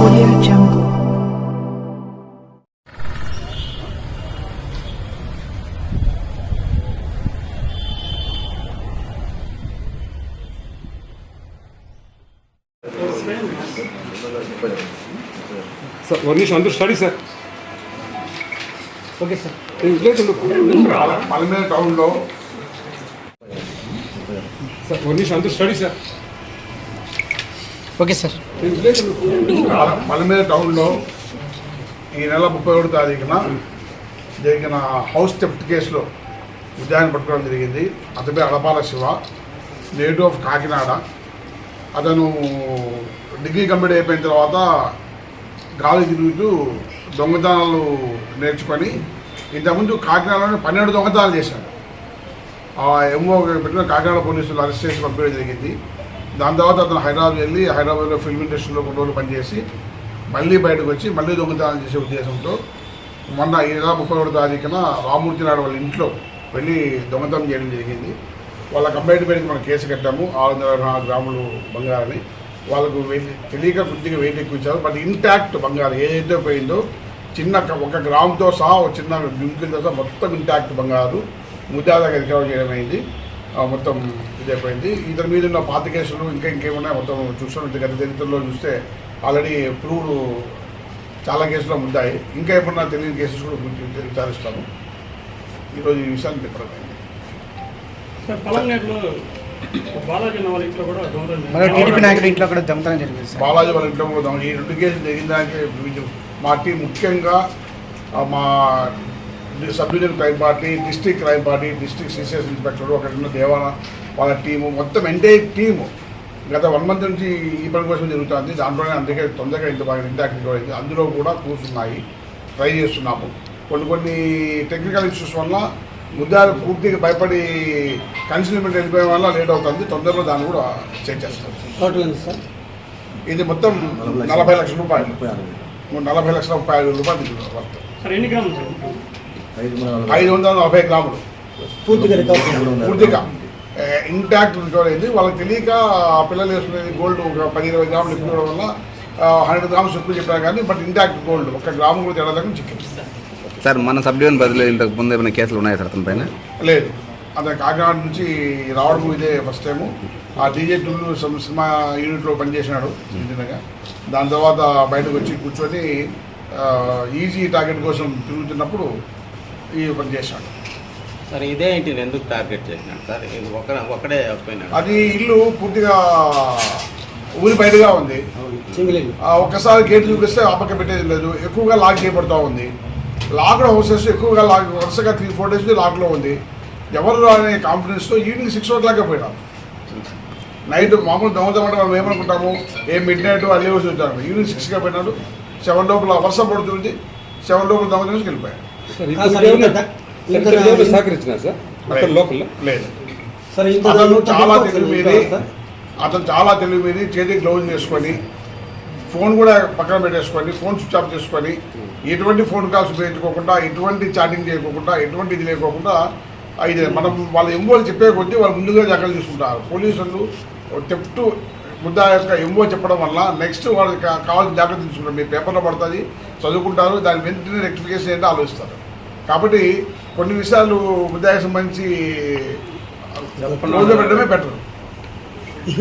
Audio Jungle. Sir one నిమిషం అందరూ study sir okay sir లేదు పల్మేరు టౌన్లో సార్ వన్ నిమిషం అందరూ study sir. Okay sir. Palamaner టౌన్లో ఈ నెల ముప్పై ఒకటి తారీఖున జరిగిన హౌస్ థెఫ్ట్ కేసులో ఉద్యానం పట్టుకోవడం జరిగింది. అతని అడపాల శివ నేటివ్ ఆఫ్ కాకినాడ. అతను డిగ్రీ కంప్లీట్ అయిపోయిన తర్వాత గాలి తిరుగుతూ దొంగతనాలు నేర్చుకొని ఇంతకుముందు కాకినాడలోనే పన్నెండు దొంగతనాలు చేశాడు. ఆ ఎంఓ పెట్టిన కాకినాడ పోలీసులు అరెస్ట్ చేసి పంపించడం జరిగింది. దాని తర్వాత అతను హైదరాబాద్ వెళ్ళి హైదరాబాద్లో ఫిల్మ్ ఇండస్ట్రీలో కొన్ని రోజులు పనిచేసి మళ్ళీ బయటకు వచ్చి మళ్ళీ దొంగతనాలు చేసే ఉద్దేశంతో మొన్న ఈ నెల ముప్పై ఒకటి తారీఖున రామూర్తి నాయుడు వాళ్ళ ఇంట్లో వెళ్ళి దొంగతనం చేయడం జరిగింది. వాళ్ళ కంప్లైంట్ మీద మనం కేసు కట్టాము ఆరు వందల నాలుగు గ్రాములు బంగారాన్ని. వాళ్ళకు వెయిట్ తెలియక కొద్దిగా వెయిట్ ఎక్కువ బట్ ఇంటాక్ట్ బంగారం ఏదైతే పోయిందో చిన్న ఒక గ్రాముతో సహా ఒక చిన్న డింకులతో సహా మొత్తం ఇంటాక్ట్ బంగారు ముద్దాదాగా రికవర్ చేయడం అయింది ఆ, మొత్తం ఇదైపోయింది. ఇతని మీద ఉన్న పాత కేసులు ఇంకా ఇంకేమున్నాయి? మొత్తం చూస్తున్నాం. గత చరిత్రలో చూస్తే ఆల్రెడీ ప్రూవ్డ్ చాలా కేసులు ముద్దాయి. ఇంకా ఏమన్నా తెలియని కేసెస్ కూడా విచారిస్తాము. ఈరోజు ఈ విషయాన్ని పలంనేరులో బాలాజీ వాళ్ళ ఇంట్లో కూడా దొంగతనం మన టీడీపీ నాయకుడు ఇంట్లో కూడా దొంగతనం జరిగింది సార్. బాలాజీ వాళ్ళ ఇంట్లో కూడా దొంగ- ఈ రెండు కేసులు జరిగిన దానికి మా టీం ముఖ్యంగా ఆ, మా sub division crime party district crime party district CCS inspector అక్కడ ఉన్న దేవాల వాళ్ళ టీము మొత్తం ఎంటైర్ టీము. గత వన్ మంత్ నుంచి ఈ పని కోసం జరుగుతుంది. దాంట్లోనే అందుకే తొందరగా ఇంత బాగా ఇంటాక్ట్ అయింది. అందులో కూడా కూర్చున్నాయి ట్రై చేస్తున్నాము. కొన్ని కొన్ని టెక్నికల్ ఇష్యూస్ వల్ల ముద్దాలు పూర్తిగా భయపడి కన్సిల్మెంట్ వెళ్ళిపోయే వల్ల లేట్ అవుతుంది. తొందరలో దాన్ని కూడా చెక్ చేస్తాం. ఇది మొత్తం నలభై లక్షల. రూపాయలు. నలభై లక్షల ముప్పై ఐదు రూపాయలు వర్త్ సార్ ఎన్ని గ్రాములు సార్ ఐదు వందల నలభై. గ్రాములు. పూర్తిగా పూర్తిగా. ఇంటాక్ట్ అయింది. వాళ్ళకి తెలియక ఆ పిల్లలు వేసుకునేది గోల్డ్ ఒక పది ఇరవై గ్రాములు ఎక్కువ ఇవ్వడం వల్ల హండ్రెడ్ గ్రామ్స్ ఎక్కువ చెప్పారు కానీ బట్ ఇంటాక్ట్ గోల్డ్ ఒక గ్రాము కూడా తేడా చిక్కింది. సార్ మన సబ్ డివిజన్ బదిలీ ఇంతకు ముందు ఏమైనా కేసులు ఉన్నాయా సార్ అతని పైన? లేదు. అతను కాకినాడ నుంచి రావడం ఇదే ఫస్ట్ టైము ఆ డీజే సం- సినిమా యూనిట్లో పనిచేసినాడు చిన్నగా దాని తర్వాత బయటకు వచ్చి కూర్చొని ఈజీ టార్గెట్ కోసం తిరుగుతున్నప్పుడు ఈ పని చేశాడు సార్ ఇదే ఇంటిని ఎందుకు టార్గెట్ చేసినాడు సార్ ఇది ఒక ఒకడే పోయినాడు అది ఇల్లు పూర్తిగా ఊరి బయటగా ఉంది. సింగిల్ ఇల్లు. ఆ, ఒక్కసారి గేట్ చూపిస్తే ఆ పక్క పెట్టేది లేదు. ఎక్కువగా లాక్ చేయబడుతూ ఉంది. లాక్డ్ హౌసెస్ ఎక్కువగా లాక్ వరుసగా త్రీ ఫోర్ డేస్ లాక్లో ఉంది. ఎవరు అనే కాన్ఫిడెన్స్తో ఈవినింగ్ సిక్స్ ఓ క్లాక్ పోయినాం. నైట్ మామూలు దొంగతనం అంటే మనం ఏమనుకుంటాము? ఏ మిడ్ నైట్ అల్లే వచ్చి వచ్చాము ఈవినింగ్ సిక్స్గా పోయినాడు. సెవెన్ లోపల వర్షం పడుతుంది. సెవెన్ లోపల దొంగతనం నుంచి వెళ్ళిపోయాడు. కాదు సార్, లేదు. ఇంత అతను చాలా తెలివి మీది. సార్? అతను చాలా తెలివి మీది చేతికి గ్లౌజ్ వేసుకొని ఫోన్ కూడా పక్కన పెట్టేసుకొని ఫోన్ స్విచ్ ఆఫ్ చేసుకొని ఎటువంటి ఫోన్ కాల్స్ ఉపయోగించుకోకుండా ఎటువంటి చాటింగ్ చేయకోకుండా ఎటువంటి ఇది లేకోకుండా ఇది మనం వాళ్ళ ఎంబోలు చెప్పే కొద్దీ వాళ్ళు ముందుగా జాగ్రత్తలు తీసుకుంటారు. పోలీసులు చెప్తూ ముద్దా యొక్క ఎంబో చెప్పడం వల్ల నెక్స్ట్ వాళ్ళకి కావాల్సిన జాగ్రత్త తీసుకుంటారు. మీ పేపర్లో పడుతుంది చదువుకుంటారు దాని వెంటనే రెక్టిఫికేషన్ ఏంటో ఆలోచిస్తారు. కాబట్టి కొన్ని విషయాలు ముద్దాకి సంబంధించి రోజు పెట్టడమే బెటర్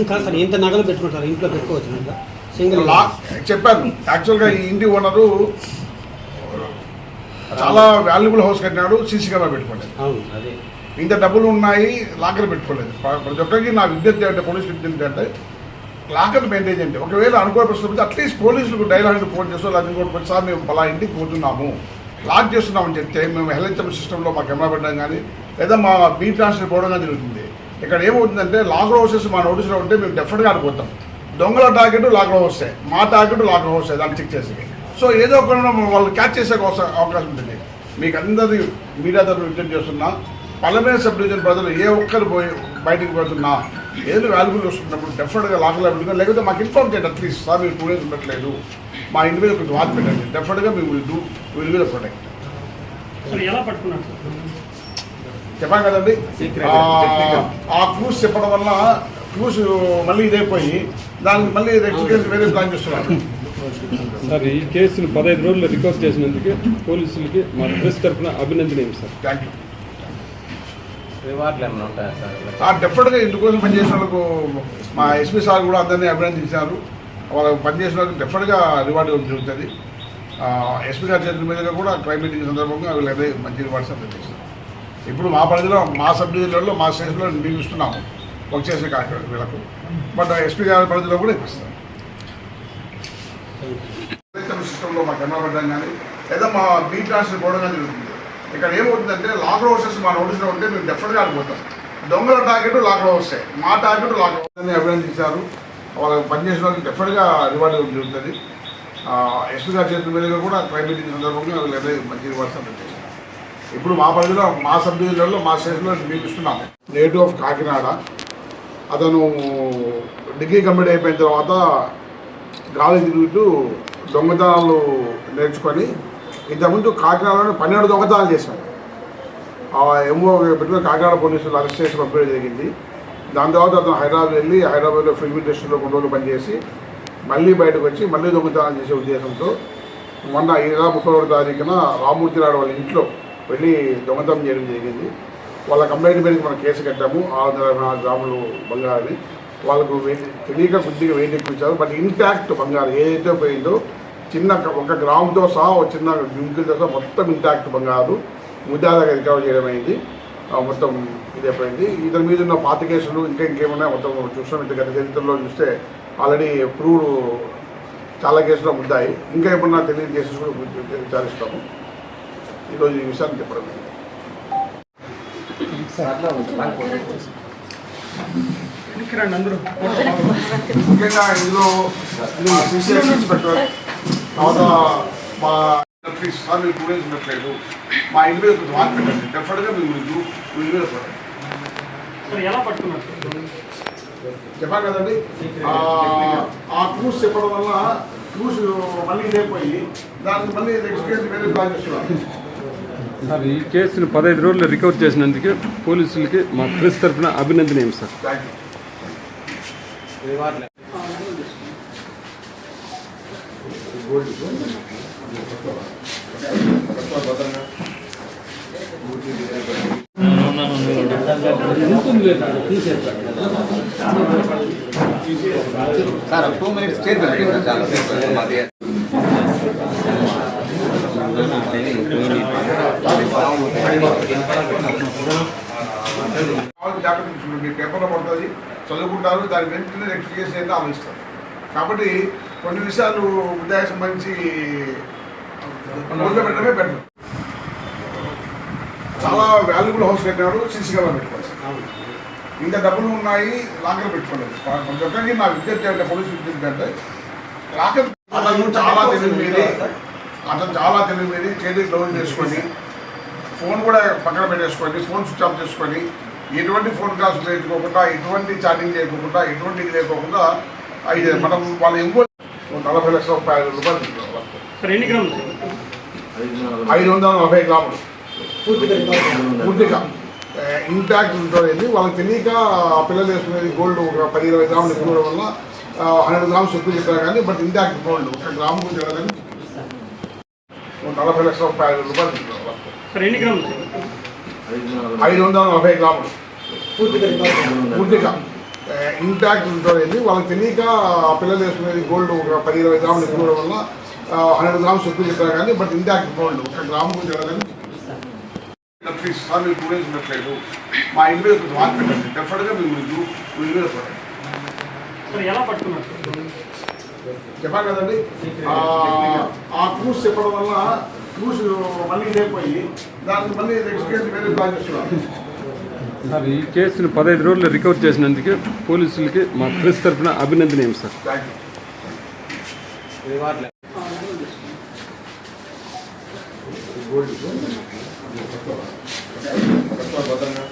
కాదు సార్ ఇంత నగలు పెట్టుకుంటారు? ఇంట్లో పెట్టుకోవచ్చు ఇంకా సింగిల్ లా చెప్పాను. యాక్చువల్గా ఈ ఇంటి ఓనరు చాలా వాల్యుబుల్ హౌస్ కట్టినాడు సీసీ కెమెరా పెట్టుకోలేదు. ఇంత డబ్బులు ఉన్నాయి లాకర్ పెట్టుకోలేదు. ప్ర- ప్రతి ఒక్కరికి నా విజ్ఞప్తి అంటే పోలీస్ విజ్ఞప్తి అంటే లాకర్ మెయింటైన్ చేయండి. ఒకవేళ అనుకో ప్రశ్న అట్లీస్ట్ పోలీసులకు డైలాగ్ ఫోన్ చేస్తూ లేదా ఇంకోటి ప్రతిసారి మేము పలా ఇంటికి పోతున్నాము. లాక్ చేస్తున్నామని చెప్తే మేము హెల్త్ సిస్టంలో మా కెమెరా పెట్టడం కానీ లేదా మా బీ ట్రాన్స్ఫర్ పోవడం కానీ జరుగుతుంది. ఇక్కడ ఏమవుతుందంటే లాక్ హౌసెస్ మా నోటీసులో ఉంటే మేము డెఫినెట్గా ఆడిపోతాం దొంగల టార్గెట్ లాక్ హౌసే మా టార్గెట్ లాక్ హౌసే దాన్ని చెక్ చేసి సో ఏదో ఒక వాళ్ళు క్యాచ్ చేసే అవకాశం ఉంటుంది. మీకు అందరి మీడియా తరఫున విజ్ఞప్తి చేస్తున్నా. పల్లమే సబ్ డివిజన్ ప్రజలు ఏ ఒక్కరు పోయి బయటికి పోతున్నా ఏదో వాల్యుబుల్ వస్తున్నప్పుడు డెఫినెట్గా పెట్టుకుని లేకపోతే మాకు ఇన్ఫార్మ్ చేయండి అట్లీస్ట్ సార్ మీరు టూ డేస్ ఉండట్లేదు. మా ఇంటి మీద కొంచెం వాచ్ పెట్టండి. డెఫినెట్గా మీ will do will be the protect చెప్పాను కదండి. ఆ, క్లూస్ చెప్పడం వల్ల క్రూస్ మళ్ళీ ఇదైపోయి దానికి మళ్ళీ కేసు వేరే ప్లాన్ చేస్తున్నారు. సార్ ఈ కేసును పదహైదు రోజుల్లో రికవర్ చేసినందుకు పోలీసులకి మా ప్రెస్ తరఫున అభినందనీయం సార్. థ్యాంక్ యూ రివార్డులు ఏమైనా ఉంటాయా సార్? డెఫినెట్గా ఇందుకోసం పనిచేసిన వాళ్ళకు మా ఎస్పీ సార్ కూడా అందరినీ అభినందించారు. వాళ్ళకి పనిచేసిన వాళ్ళకి డెఫినెట్గా రివార్డు జరుగుతుంది. ఎస్పీ గారి చేతుల మీదుగా కూడా క్రైమ్ మీటింగ్ సందర్భంగా వీళ్ళైతే మంచి రివార్డ్స్ అందజేస్తారు ఇప్పుడు మా పరిధిలో మా సబ్ డివిజన్లలో మా స్టేషన్లో మేము ఇస్తున్నాము వర్క్ చేసిన కార్యక్రమం వీళ్ళకు. బట్ ఎస్పీ గారి పరిధిలో కూడా ఇప్పిస్తాం సిస్టంలో మా కెమెరా పెట్టడం కానీ లేదా మా బీ ట్రాన్స్ఫర్ పోవడం కానీ జరుగుతుంది. ఇక్కడ ఏమవుతుందంటే లాక్ హౌసెస్ మా నోటీస్లో ఉంటే మేము డెఫినెట్గా ఆడిపోతాం దొంగల టార్గెట్ లాక్ వస్తాయి. మా టార్గెట్ లాక్ అని అభినందించారు వాళ్ళకి పనిచేసిన వాళ్ళకి డెఫినెట్గా రివార్డు జరుగుతుంది. ఎస్పీ గారి చేతుల మీదుగా కూడా క్రైమ్ మీటింగ్ సందర్భంగా వీళ్ళైతే మంచి రివార్డ్స్ అందజేస్తారు ఇప్పుడు మా పరిధిలో మా సబ్ డివిజన్లో మా స్టేషన్లో మేము ఇస్తున్నాము. Native of Kakinada. అతను డిగ్రీ కంప్లీట్ అయిపోయిన తర్వాత గాలి తిరుగుతూ దొంగతనాలు నేర్చుకొని ఇంతకుముందు కాకినాడలో పన్నెండు దొంగతనాలు చేశాడు ఆ ఎంఓ పెట్టుకుని కాకినాడ పోలీసులు అరెస్ట్ చేసి పంపించడం జరిగింది. దాని తర్వాత అతను హైదరాబాద్ వెళ్ళి హైదరాబాద్లో ఫిల్మ్ ఇండస్ట్రీలో కొన్ని రోజులు పనిచేసి మళ్ళీ బయటకు వచ్చి మళ్ళీ దొంగతనాలు చేసే ఉద్దేశంతో మొన్న ఈ నెల ముప్పై ఒకటి తారీఖున రామూర్తి నాయుడు వాళ్ళ ఇంట్లో వెళ్ళి దొంగతనం చేయడం జరిగింది. వాళ్ళ కంప్లైంట్ మీద మనం కేసు కట్టాము. ఆరు వందల ఇరవై నాలుగు గ్రాములు బంగారు వాళ్ళకు వెయిట్ తెలియక కొద్దిగా వెయిట్ ఎక్కువ ఇచ్చారు. బట్ ఇంటాక్ట్ బంగారు ఏదైతే పోయిందో చిన్న ఒక గ్రాముతో సహా ఒక చిన్న గింకులతో సహా మొత్తం ఇంటాక్ట్ బంగారు. ముద్దాదాగా రికవర్ చేయడం అయింది. మొత్తం ఇది అయిపోయింది. ఇతని మీద ఉన్న పాత కేసులు ఇంకా ఇంకేమన్నా మొత్తం చూస్తాం ఇంత గత చరిత్రలో చూస్తే ఆల్రెడీ ప్రూవ్ చాలా కేసులు ముద్దాయి. ఇంకా ఏమన్నా తెలియని కేసెస్ కూడా విచారిస్తాము. ఈరోజు ఈ విషయాన్ని చెప్పడం ముఖ్యంగా ఇందులో ఇన్స్పెక్టర్ తర్వాత మా సార్ మీరు టూ డేస్ ఉండట్లేదు. మా ఇంటి మీద కొంచెం మార్క్ పెట్టండి. డెఫినెట్గా మీరు మీద చెప్పాను కదండి. ఆ, ఆ క్రూస్ చెప్పడం వల్ల క్రూస్ మళ్ళీ ఇదైపోయి దానికి మళ్ళీ కేసు వేరే ప్లాన్ చేస్తున్నారు. సార్ ఈ కేసును పదహైదు రోజుల్లో రికవర్ చేసినందుకు పోలీసులకి మా ప్రెస్ తరఫున అభినందనీయం సార్. యూ రివార్డులు సార్ టూ మినిట్స్ చైర్ పెట్టండి చాలా. సేపు మాది మీ పేపర్లో పడుతుంది చదువుకుంటారు దాని వెంటనే నెక్స్ట్ కేసు అయితే ఆలోచిస్తారు కాబట్టి కొన్ని విషయాలు విద్యాకి సంబంధించి మొదలు పెట్టడమే బెటర్ చాలా వాల్యుబుల్ హౌస్ కట్టినాడు సీసీ కెమెరా పెట్టుకోవాలి ఇంత డబ్బులు ఉన్నాయి లాకర్ పెట్టుకోలేదు. ప్రతి ఒక్కరికి నా విద్యుత్ అంటే పోలీసు విద్యుత్ అంటే లాకర్ అతను చాలా తెలివి మీది. అతను చాలా తెలివి మీది. చేతికి లోన్ చేసుకొని ఫోన్ కూడా పక్కన పెట్టేసుకొని ఫోన్ స్విచ్ ఆఫ్ చేసుకొని ఎటువంటి ఫోన్ కాల్స్ లేకోకుండా ఎటువంటి చాటింగ్ చేయకోకుండా ఎటువంటి ఇది లేకోకుండా మనం వాళ్ళ ఇంకో నలభై లక్షల ముప్పై ఐదు రూపాయలు ఐదు వందల నలభై గ్రాములు. పూర్తిగా ఇంటాక్ట్ ఉంటుంది వాళ్ళకి తెలియక ఆ పిల్లలు వేసుకునేది గోల్డ్ ఒక పది ఇరవై గ్రాములు ఎక్కువ వల్ల హండ్రెడ్ గ్రామ్స్ ఎక్కువ చెప్పారు కానీ బట్ ఇంటాక్ట్ గోల్డ్ ఒక గ్రాము కూడా తెలియదని నలభై లక్షల ముప్పై ఐదు రూపాయలు ఐదు వందల నలభై గ్రాములు. పూర్తిగా ఇంటాక్ట్ ఉంటుంది వాళ్ళకి తెలియక ఆ పిల్లలు వేసుకునేది గోల్డ్ ఒక పది ఇరవై గ్రాములు ఎక్కువ వల్ల హండ్రెడ్ గ్రామ్స్ ఎక్కువ చెప్పారు కానీ బట్ ఇంటాక్ట్ గోల్డ్ ఒక గ్రాము తెలియదని ప్లీజ్ సార్ మీరు టూ డేస్ ఉండట్లేదు. మా ఇంటి మీద కొంచెం పెట్టండి. డెఫినెట్గా మీరు మీరు మీరు మీద చెప్పాను కదండి. ఆ, క్రూస్ చెప్పడం వల్ల క్రూస్ మళ్ళీ ఇదైపోయి దానికి మళ్ళీ నెక్స్ట్ కేసు వేరే ప్లాన్ చేస్తున్నారు. సార్ ఈ కేసును పదహైదు రోజుల్లో రికవర్ చేసినందుకు పోలీసులకి మా ప్రెస్ తరఫున అభినందనీయం సార్. భద్రంగా